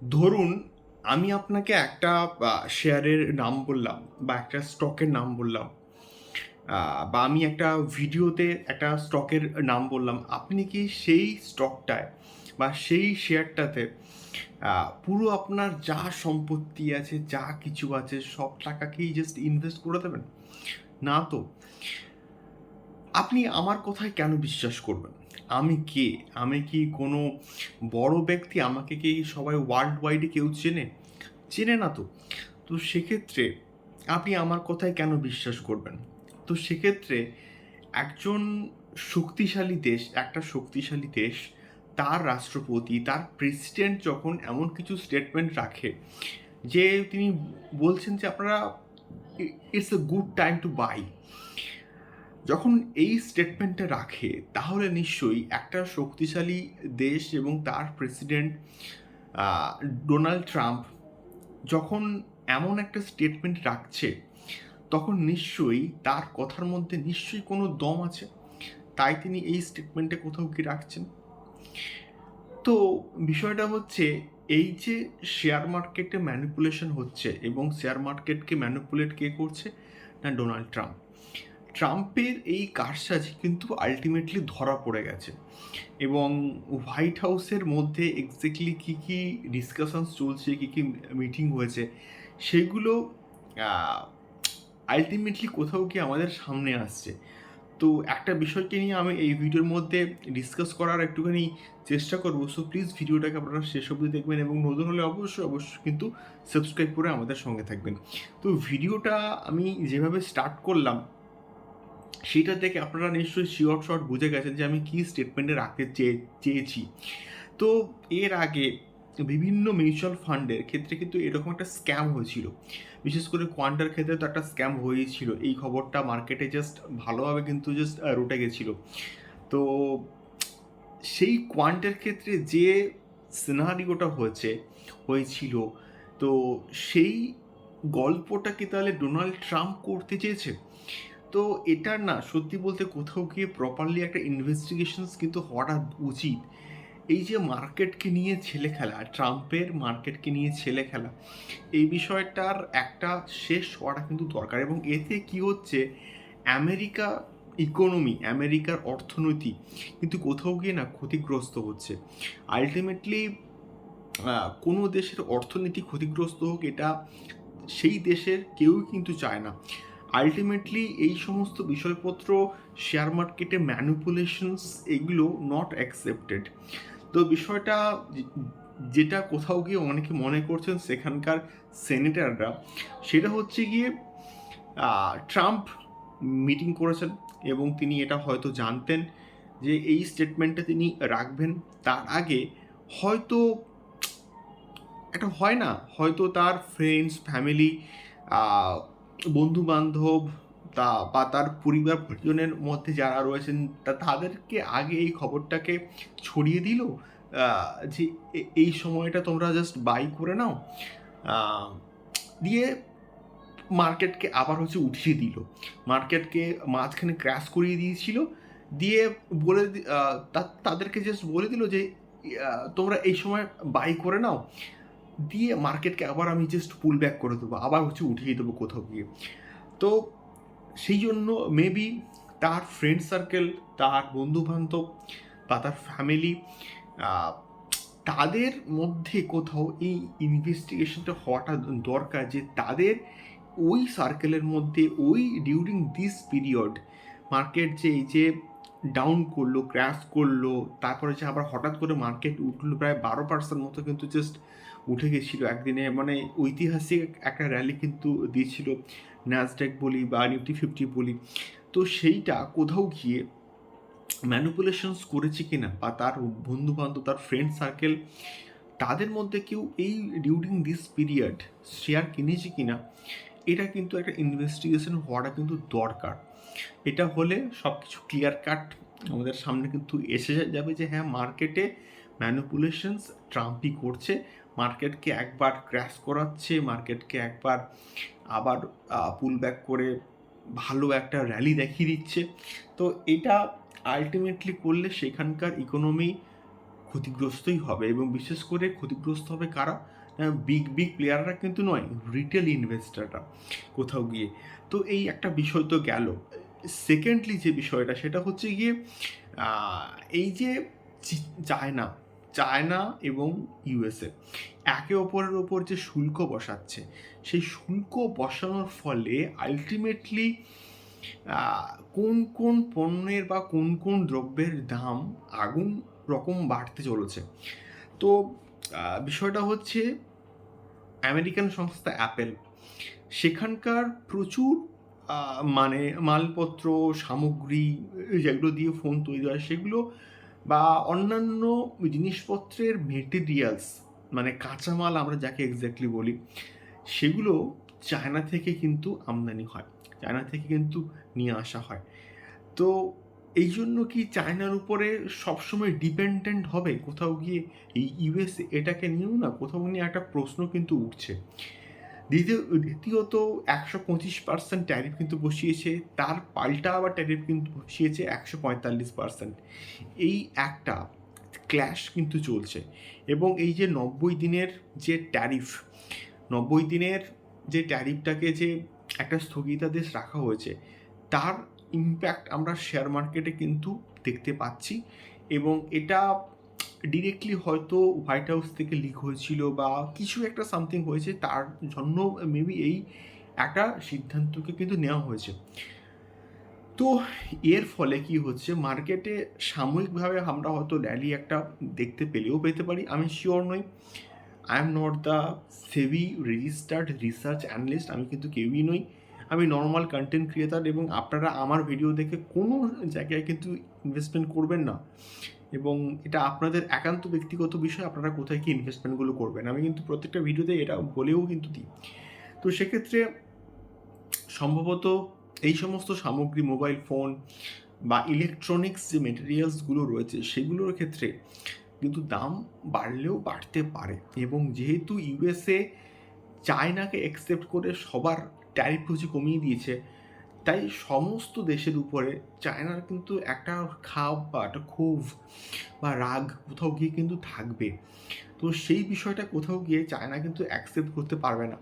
ধরুন, আমি আপনাকে একটা শেয়ারের নাম বললাম বা একটা স্টকের নাম বললাম বা আমি একটা ভিডিওতে একটা স্টকের নাম বললাম, আপনি কি সেই স্টকটায় বা সেই শেয়ারটাতে পুরো আপনার যা সম্পত্তি আছে, যা কিছু আছে, সব টাকাকেই জাস্ট ইনভেস্ট করে দেবেন? না তো। আপনি আমার কথায় কেন বিশ্বাস করবেন? আমি কে? আমি কি কোনো বড় ব্যক্তি? আমাকে কি সবাই ওয়ার্ল্ড ওয়াইডে কেউ চেনে? চেনে না তো। তো সেক্ষেত্রে আপনি আমার কথায় কেন বিশ্বাস করবেন? তো সেক্ষেত্রে একজন শক্তিশালী দেশ, একটা শক্তিশালী দেশ, তার রাষ্ট্রপতি, তার প্রেসিডেন্ট যখন এমন কিছু স্টেটমেন্ট রাখে যে তিনি বলছেন যে আপনারা it's a good time to buy যখন এই স্টেটমেন্টটা রাখে, তাহলে নিশ্চয়ই একটা শক্তিশালী দেশ এবং তার প্রেসিডেন্ট ডোনাল্ড ট্রাম্প যখন এমন একটা স্টেটমেন্ট রাখছে, তখন নিশ্চয়ই তার কথার মধ্যে নিশ্চয়ই কোনো দম আছে। তাই তিনি এই স্টেটমেন্টে কোথাও কি রাখছেন। তো বিষয়টা হচ্ছে, এই যে শেয়ার মার্কেটে ম্যানিপুলেশন হচ্ছে এবং শেয়ার মার্কেটকে ম্যানিপুলেট কে করছে, না ডোনাল্ড ট্রাম্প ট্রাম্পের এই কারসাজি কিন্তু আলটিমেটলি ধরা পড়ে গেছে। এবং হোয়াইট হাউসের মধ্যে এক্স্যাক্টলি কী কী ডিসকাশনস চলছে, কী কী মিটিং হয়েছে, সেগুলো আলটিমেটলি কোথাও কি আমাদের সামনে আসছে। তো একটা বিষয়কে নিয়ে আমি এই ভিডিওর মধ্যে ডিসকাস করার একটুখানি চেষ্টা করব। সো প্লিজ ভিডিওটাকে আপনারা শেষ অবধি দেখবেন এবং নতুন হলে অবশ্যই অবশ্যই কিন্তু সাবস্ক্রাইব করে আমাদের সঙ্গে থাকবেন। তো ভিডিওটা আমি যেভাবে স্টার্ট করলাম সেটা থেকে আপনারা নিশ্চয়ই শিওর শর্ট বুঝে গেছেন যে আমি কী স্টেটমেন্টে রাখতে চেয়ে চেয়েছি। তো এর আগে বিভিন্ন মিউচুয়াল ফান্ডের ক্ষেত্রে কিন্তু এরকম একটা স্ক্যাম হয়েছিল। বিশেষ করে কোয়ান্টার ক্ষেত্রে তো একটা স্ক্যাম হয়েছিল। এই খবরটা মার্কেটে জাস্ট ভালোভাবে কিন্তু জাস্ট রুটে গেছিল। তো সেই কোয়ান্টের ক্ষেত্রে যে সিনারিওটা হয়েছে, হয়েছিল, তো সেই গল্পটা কি তাহলে ডোনাল্ড ট্রাম্প করতে চেয়েছে? তো এটার না সত্যি বলতে কোথাও গিয়ে প্রপারলি একটা ইনভেস্টিগেশনস কিন্তু হওয়াটা উচিত। এই যে মার্কেটকে নিয়ে ছেলে খেলা, ট্রাম্পের মার্কেটকে নিয়ে ছেলে খেলা, এই বিষয়টার একটা শেষ হওয়াটা কিন্তু দরকার এবং এতে কি হচ্ছে, আমেরিকা ইকোনমি আমেরিকার অর্থনীতি কিন্তু কোথাও গিয়ে না ক্ষতিগ্রস্ত হচ্ছে। আলটিমেটলি কোনো দেশের অর্থনীতি ক্ষতিগ্রস্ত হোক, এটা সেই দেশের কেউই কিন্তু চায় না। আলটিমেটলি এই সমস্ত বিষয়পত্র শেয়ার মার্কেটে ম্যানিপুলেশনস এগুলো নট অ্যাকসেপ্টেড তো বিষয়টা যেটা কোথাও গিয়ে অনেকে মনে করছেন সেখানকার সেনেটাররা সেটা হচ্ছে গিয়ে ট্রাম্প মিটিং করেছেন এবং তিনি এটা হয়তো জানতেন যে এই স্টেটমেন্টটা তিনি রাখবেন। তার আগে হয়তো এটা হয় না, হয়তো তার ফ্রেন্ডস ফ্যামিলি বন্ধু বান্ধব তা বা তার পরিবার পরিজনের মধ্যে যারা রয়েছেন, তা তাদেরকে আগে এই খবরটাকে ছড়িয়ে দিল যে এই সময়টা তোমরা জাস্ট বাই করে নাও দিয়ে মার্কেটকে আবার হচ্ছে উঠিয়ে দিল। মার্কেটকে মাঝখানে ক্র্যাশ করিয়ে দিয়েছিল, দিয়ে বলে তাদেরকে জাস্ট বলে দিল যে তোমরা এই সময় বাই করে নাও। দিয়ে মার্কেটকে আবার আমি জাস্ট পুল ব্যাক করে দেবো, আবার হচ্ছে উঠিয়ে দেবো কোথাও গিয়ে। তো সেই জন্য মেবি তার ফ্রেন্ড সার্কেল তার বন্ধু বান্ধব বা তার ফ্যামিলি তাদের মধ্যে কোথাও এই ইনভেস্টিগেশনটা হওয়াটা দরকার যে তাদের ওই সার্কেলের মধ্যে, ওই ডিউরিং দিস পিরিয়ড মার্কেট যে এই যে ডাউন করল ক্র্যাশ করল, তারপরে যে আবার হঠাৎ করে মার্কেট উঠল প্রায় বারো পার্সেন্ট মতো কিন্তু জাস্ট উঠে গেছিল একদিনে মানে ঐতিহাসিক একটা র্যালি কিন্তু দিয়েছিল ন্যাসডেক বলি বা নিফটি ফিফটি বলি। তো সেইটা কোথাও গিয়ে ম্যানুপুলেশনস করেছে কিনা বা তার বন্ধু বান্ধব তার ফ্রেন্ড সার্কেল তাদের মধ্যে কেউ এই ডিউরিং দিস পিরিয়ড শেয়ার কিনেছে কিনা, এটা কিন্তু একটা ইনভেস্টিগেশন হওয়াটা কিন্তু দরকার। এটা হলে সব কিছু ক্লিয়ার কাট আমাদের সামনে কিন্তু এসে যাবে যে হ্যাঁ মার্কেটে ম্যানুপুলেশনস ট্রাম্পই করছে। মার্কেটকে একবার ক্র্যাশ করাচ্ছে, মার্কেটকে একবার আবার পুল ব্যাক করে ভালো একটা র্যালি দেখিয়ে দিচ্ছে। তো এটা আলটিমেটলি করলে সেখানকার ইকোনমি ক্ষতিগ্রস্তই হবে এবং বিশেষ করে ক্ষতিগ্রস্ত হবে কারা? বিগ বিগ প্লেয়াররা কিন্তু নয় রিটেল ইনভেস্টাররা কোথাও গিয়ে। তো এই একটা বিষয় তো গেল। সেকেন্ডলি যে বিষয়টা সেটা হচ্ছে গিয়ে এই যে চায়না চায়না এবং ইউএসএ। একে অপরের ওপর যে শুল্ক বসাচ্ছে, সেই শুল্ক বসানোর ফলে আলটিমেটলি কোন কোন পণ্যের বা কোন কোন দ্রব্যের দাম আগুন রকম বাড়তে চলেছে। তো বিষয়টা হচ্ছে আমেরিকান সংস্থা অ্যাপেল। সেখানকার প্রচুর মানে মালপত্র, সামগ্রী যেগুলো দিয়ে ফোন তৈরি হয়, সেগুলো বা অন্যান্য জিনিসপত্রের মেটেরিয়ালস মানে কাঁচামাল আমরা যাকে এক্স্যাক্টলি বলি, সেগুলো চায়না থেকে কিন্তু আমদানি হয়। চায়না থেকে কিন্তু নিয়ে আসা হয়। তো এই জন্য কি চায়নার উপরে সবসময় ডিপেন্ডেন্ট হবে? কোথাও গিয়ে এই ইউএস এটাকে নিয়েও না? কোথাও নিয়ে একটা প্রশ্ন কিন্তু উঠছে। দ্বিতীয়, দ্বিতীয়ত একশো পঁচিশ পার্সেন্ট ট্যারিফ কিন্তু বসিয়েছে, তার পাল্টা আবার ট্যারিফ কিন্তু বসিয়েছে একশো পঁয়তাল্লিশ পার্সেন্ট এই একটা ক্ল্যাশ কিন্তু চলছে এবং এই যে নব্বই দিনের যে ট্যারিফ নব্বই দিনের যে ট্যারিফটাকে যে একটা স্থগিতাদেশ রাখা হয়েছে, তার ইম্প্যাক্ট আমরা শেয়ার মার্কেটে কিন্তু দেখতে পাচ্ছি এবং এটা ডিরেক্টলি হয়তো হোয়াইট হাউস থেকে লিক হয়েছিল বা কিছু একটা সামথিং হয়েছে, তার জন্য মেবি এই একটা সিদ্ধান্তকে কিন্তু নেওয়া হয়েছে। তো এর ফলে কি হচ্ছে মার্কেটে সাময়িকভাবে আমরা হয়তো র্যালি একটা দেখতে পেলেও পেতে পারি, আমি শিওর নই। I am not the SEBI registered research analyst আমি কিন্তু কেউই নই। আমি নর্মাল কন্টেন্ট ক্রিয়েটার এবং আপনারা আমার ভিডিও দেখে কোনো জায়গায় কিন্তু ইনভেস্টমেন্ট করবেন না। এবং এটা আপনাদের একান্ত ব্যক্তিগত বিষয়, আপনারা কোথায় কি ইনভেস্টমেন্টগুলো করবেন? আমি কিন্তু প্রত্যেকটা ভিডিওতে এটা বলেও কিন্তু দিই। তো সেক্ষেত্রে সম্ভবত এই সমস্ত সামগ্রী মোবাইল ফোন বা ইলেকট্রনিক্স যে মেটেরিয়ালসগুলো রয়েছে, সেগুলোর ক্ষেত্রে কিন্তু দাম বাড়লেও বাড়তে পারে এবং যেহেতু ইউএসএ চায়নাকে অ্যাকসেপ্ট করে সবার ট্যারিফ পুঁজি কমিয়ে দিয়েছে তাই সমস্ত দেশের উপরে চায়নার কিন্তু একটা খাপ বা একটা ক্ষোভ বা রাগ কোথাও গিয়ে কিন্তু থাকবে। তো সেই বিষয়টা কোথাও গিয়ে চায়না কিন্তু অ্যাকসেপ্ট করতে পারবে না।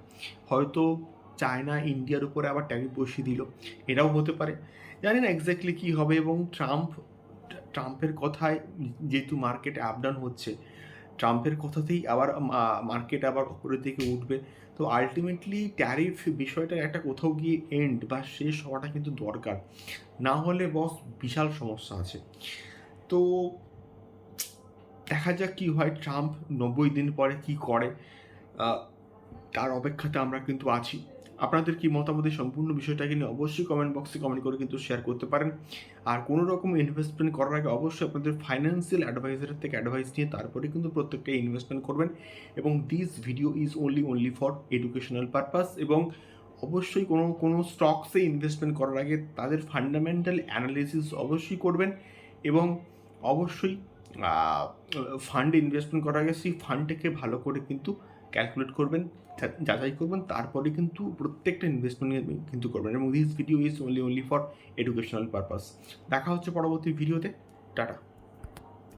হয়তো চায়না ইন্ডিয়ার উপরে আবার ট্যারিফ বসিয়ে দিল। এটাও হতে পারে। জানি না এক্স্যাক্টলি কী হবে এবং ট্রাম্প, ট্রাম্পের কথায় যেহেতু মার্কেট আপ ডাউন হচ্ছে, ট্রাম্পের কথাতেই আবার মার্কেট আবার উপরের দিকে উঠবে। তো আলটিমেটলি ট্যারিফ বিষয়টা একটা কোথাও গিয়ে এন্ড বা শেষ হওয়াটা কিন্তু দরকার। না হলে বস বিশাল সমস্যা আছে। তো দেখা যাক কী হয়, ট্রাম্প নব্বই দিন পরে কি করে তার অপেক্ষাতে আমরা কিন্তু আছি। আপনাদের কি মতামত এই সম্পূর্ণ বিষয়টাকে নিয়ে অবশ্যই কমেন্ট বক্সে কমেন্ট করে কিন্তু শেয়ার করতে পারেন। আর কোনো রকম ইনভেস্টমেন্ট করার আগে অবশ্যই আপনাদের ফাইন্যান্সিয়াল অ্যাডভাইজারের থেকে অ্যাডভাইস নিয়ে তারপরে কিন্তু প্রত্যেকটা ইনভেস্টমেন্ট করবেন। এবং this video is only only for educational purpose এবং অবশ্যই কোনো কোনো স্টকসে ইনভেস্টমেন্ট করার আগে তাদের ফান্ডামেন্টাল অ্যানালিসিস অবশ্যই করবেন এবং অবশ্যই ফান্ডে ইনভেস্টমেন্ট করার আগে সেই ফান্ডটাকে ভালো করে কিন্তু ক্যালকুলেট করবেন যাচাই করবেন, তারপরে কিন্তু প্রত্যেকটা ইনভেস্টমেন্ট কিন্তু করবেন এবং this video is only only for educational purpose দেখা হচ্ছে পরবর্তী ভিডিওতে টাটা।